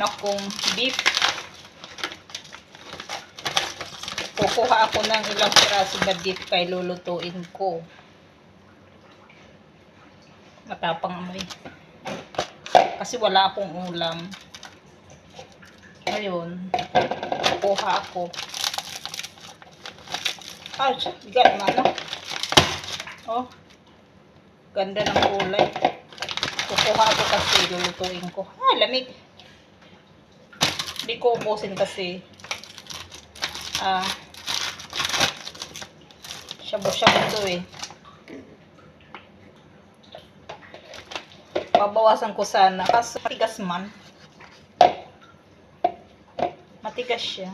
akong beef. Kukuha ako ng ilang piraso na beef kay lulutuin ko. Matapang amoy. Kasi wala akong ulam. Ngayon, kukuha ako. Ah, bigat man, no? Oh, ganda ng kulay. Kukuha ako kasi lulutuin ko. Ah, lamig. Hindi ko ubusin kasi. Ah, shabu-shabu to eh. Babawasan ko sana. Kaso matigas man. Matigas siya.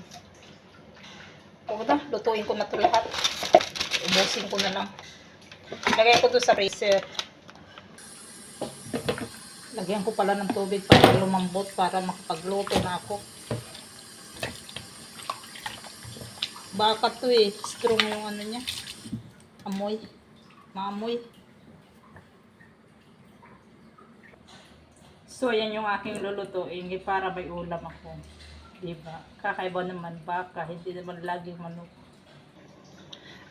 Huwag na, lutuin ko na to lahat. Ubusin ko na lang. Lagay ko to sa freezer. Lagyan ko pala ng tubig para lumambot para makapagluto na ako. Baka to eh. Strong yung ano niya. Amoy. Maamoy. So, yan yung aking lulutuin. Eh, para may ulam ako. Diba? Kakaiba naman baka. Hindi naman laging manok.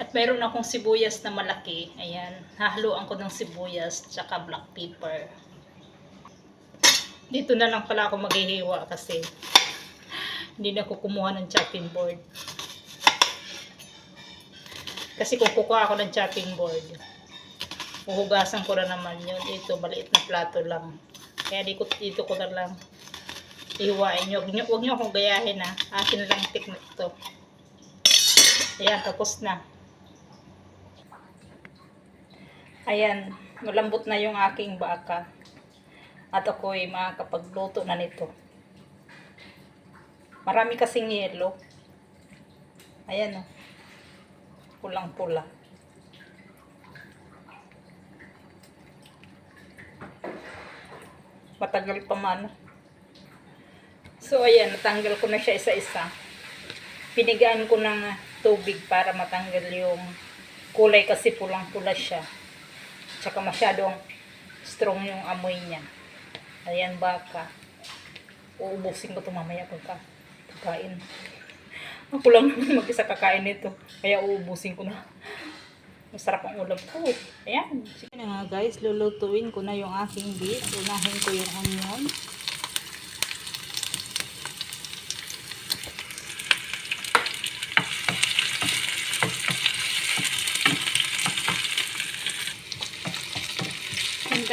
At meron akong sibuyas na malaki. Ayan. Hahaluan ko ng sibuyas tsaka black pepper. Dito na lang pala ako maghihiwa kasi hindi na ako kumuha ng chopping board. Kasi kung kukuha ako ng chopping board, uhugasan ko na naman yun. Ito, maliit na plato lang. Kaya dito, dito ko na lang ihiwain nyo. Huwag nyo, akong gayahin ha. Akin lang tikman ito. Ayan, tapos na. Ayan, malambot na yung aking baka. At ako'y makakapagluto na nito. Marami kasing yelo. Ayan o. Pulang-pula. Matagal pa man. So, ayan, natanggal ko na siya isa-isa. Pinigaan ko ng tubig para matanggal yung kulay kasi pulang-pula siya. Tsaka masyadong strong yung amoy niya. Ayan, baka. Uubusin ko ito mamaya pagka kakain. Ako lang mag-isa kakain nito. Kaya uubusin ko na. Masarap ang ulam ko. Ayan. Sige na nga guys, lulutuin ko na yung aking beef. Unahin ko yung onion.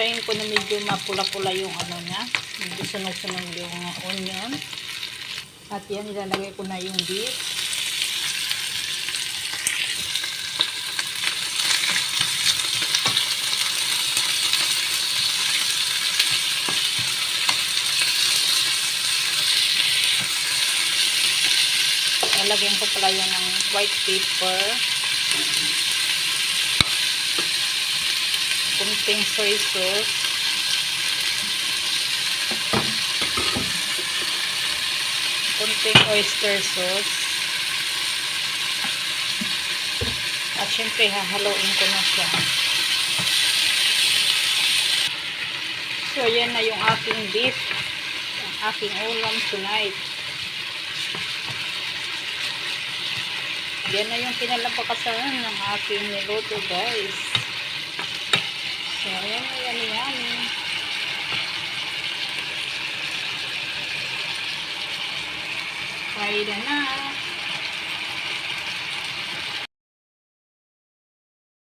Hintayin ko na medyo mapula-pula yung ano niya. Medyo sunog-sunog yung onion. At yan, ilalagay ko na yung beef. Lalagyan ko pala yan ng white pepper. Kunting soy sauce. Kunting oyster sauce. At syempre hahaluin ko na siya. So yan na yung aking beef. Ang aking ulam tonight. Yan na yung pinalapakasahan ng aking niluto guys. So, ayan na yan yan. Kaya na na.